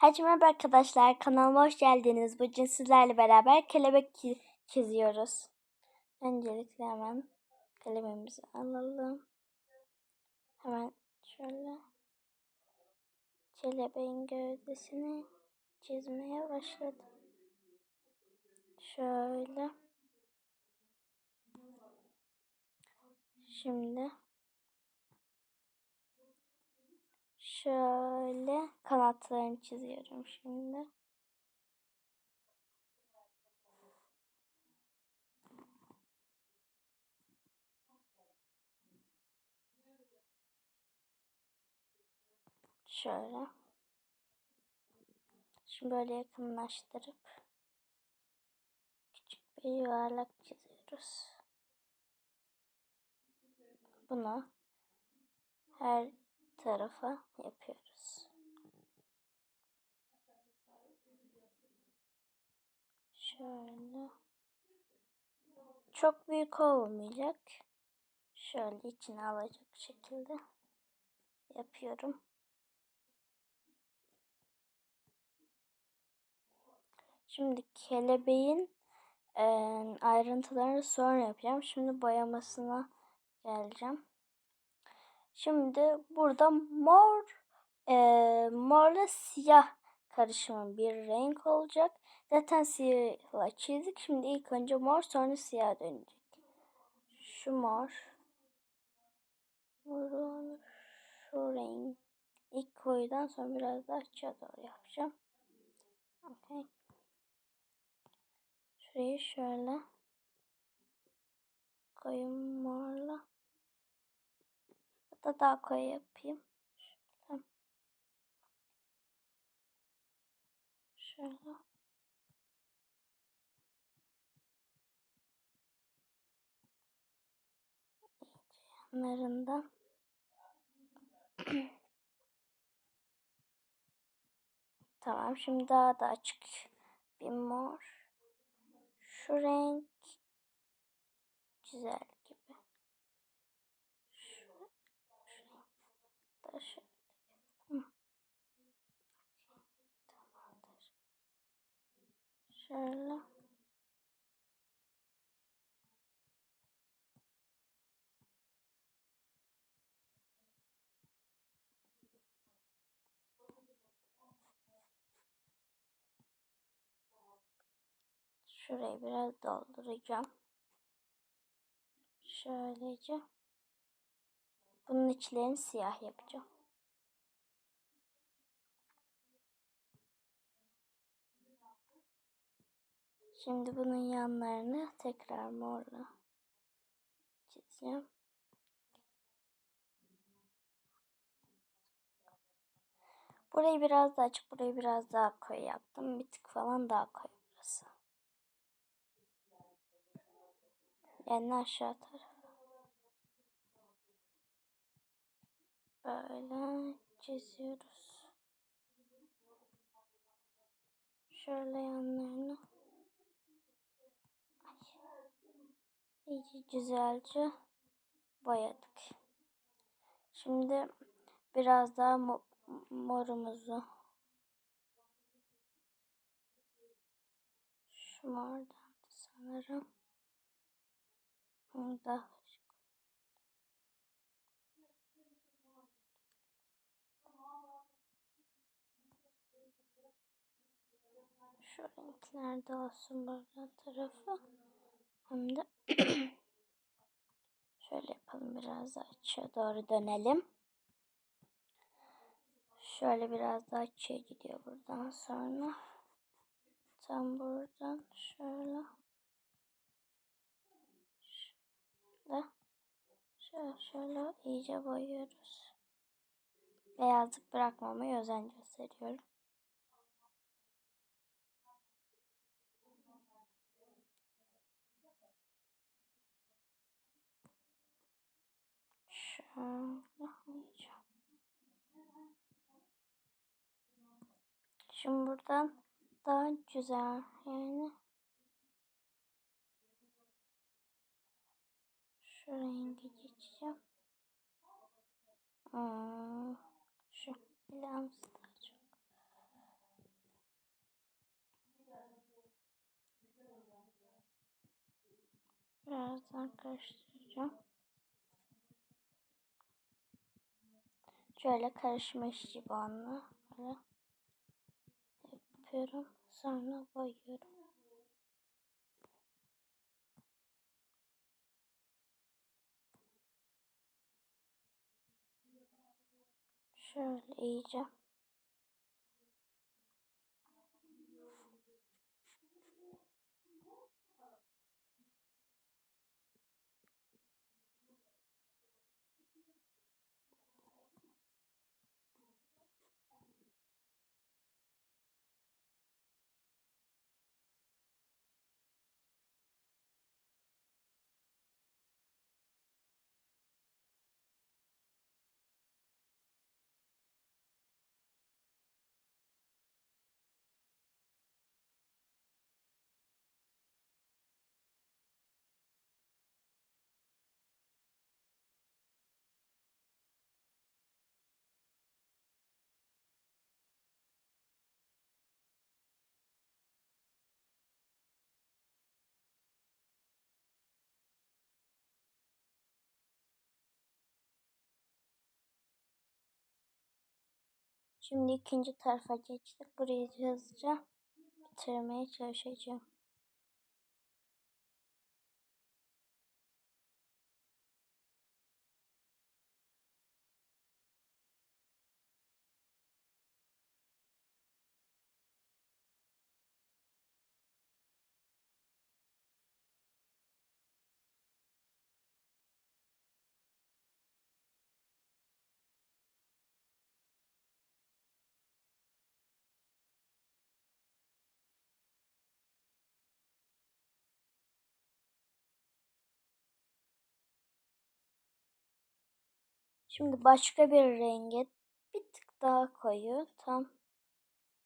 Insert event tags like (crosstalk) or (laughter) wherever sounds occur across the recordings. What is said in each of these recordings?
Herkese merhaba arkadaşlar. Kanalıma hoş geldiniz. Bugün sizlerle beraber kelebek çiziyoruz. Öncelikle hemen kalemimizi alalım. Hemen şöyle kelebeğin gövdesini çizmeye başladım. Şöyle. Şimdi şöyle kanatlarını çiziyorum şimdi. Şöyle. Şimdi böyle yakınlaştırıp küçük bir yuvarlak çiziyoruz. Bunu her tarafa yapıyoruz. Şöyle. Çok büyük olmayacak. Şöyle içine alacak şekilde yapıyorum. Şimdi kelebeğin e, ayrıntılarını sonra yapacağım. Şimdi boyamasına geleceğim. Şimdi burada mor e, morla siyah karışımı bir renk olacak. Zaten siyahla çizdik. Şimdi ilk önce mor sonra siyah dönecek. Şu mor. Morun şu renk. İlk koyudan sonra biraz daha açığa doğru yapacağım. Okay. Şurayı şöyle koyun morla. Da daha koyu yapayım. Şöyle. Şöyle. yanlarından (clears throat) tamam şimdi daha da açık bir mor şu renk güzel gibi şu, şu Hı. Tamamdır. şöyle Şurayı biraz dolduracağım. Şöylece. Bunun içlerini siyah yapacağım. Şimdi bunun yanlarını tekrar morla çizeceğim. Burayı biraz daha açık, burayı biraz daha koyu yaptım. Bir tık falan daha koyu burası. Yani aşağı taraf. Böyle çiziyoruz. Şöyle yanlarını. Ay. İyice güzelce boyadık. Şimdi biraz daha mo morumuzu şu mordan da sanırım. Burada renklerde olsun buradan tarafı. Hem de (clears throat) şöyle yapalım biraz daha açığa doğru dönelim. Şöyle biraz daha açığa gidiyor buradan sonra. Tam buradan şöyle. Şöyle. Şöyle, şöyle iyice boyuyoruz. Beyazlık bırakmamaya özen gösteriyorum. Bırakmayacağım. Şimdi buradan daha güzel yani. Şu rengi geçeceğim. Hmm, şu bilemsi daha çok. Birazdan karıştıracağım. Şöyle karışmış gibi onunla. Böyle yapıyorum. Sonra boyuyorum. Şöyle iyice. Şimdi ikinci tarafa geçtik. Burayı hızlıca bitirmeye çalışacağım. Şimdi başka bir renge bir tık daha koyu tam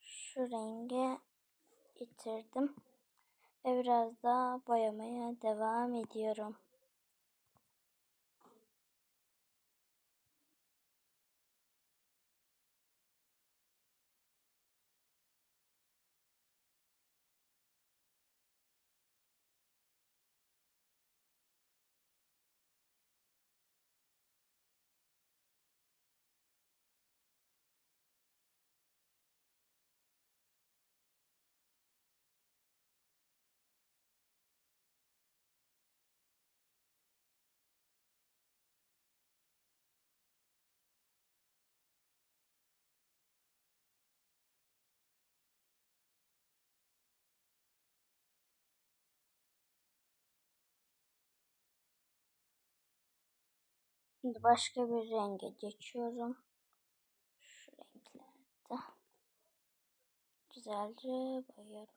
şu renge getirdim. Ve biraz daha boyamaya devam ediyorum. Şimdi başka bir renge geçiyorum. Şu renklerde. Güzelce boyuyorum.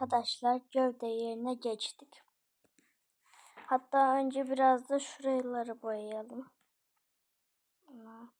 Arkadaşlar gövde yerine geçtik. Hatta önce biraz da şuraları boyayalım. Artık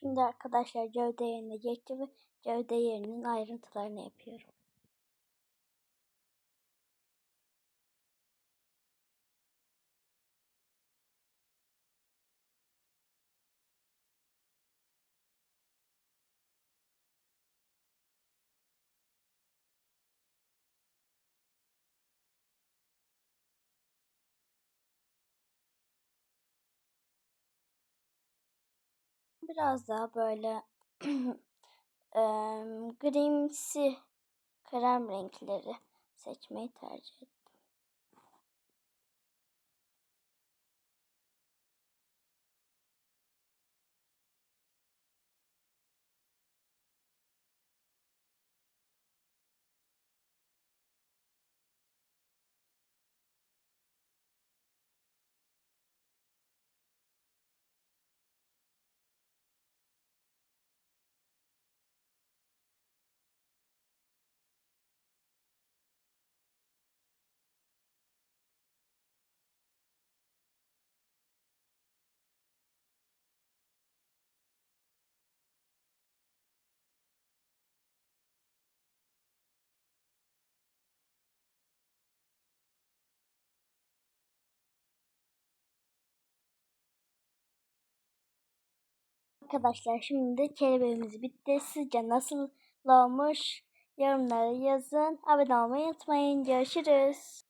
Şimdi arkadaşlar gövde yerine geçti ve gövde yerinin ayrıntılarını yapıyorum. Biraz daha böyle (clears throat) em, grimsi krem renkleri seçmeyi tercih ettim. Arkadaşlar şimdi de kelebeğimiz bitti. Sizce nasıl olmuş? Yorumlara yazın. Abone olmayı unutmayın. Görüşürüz.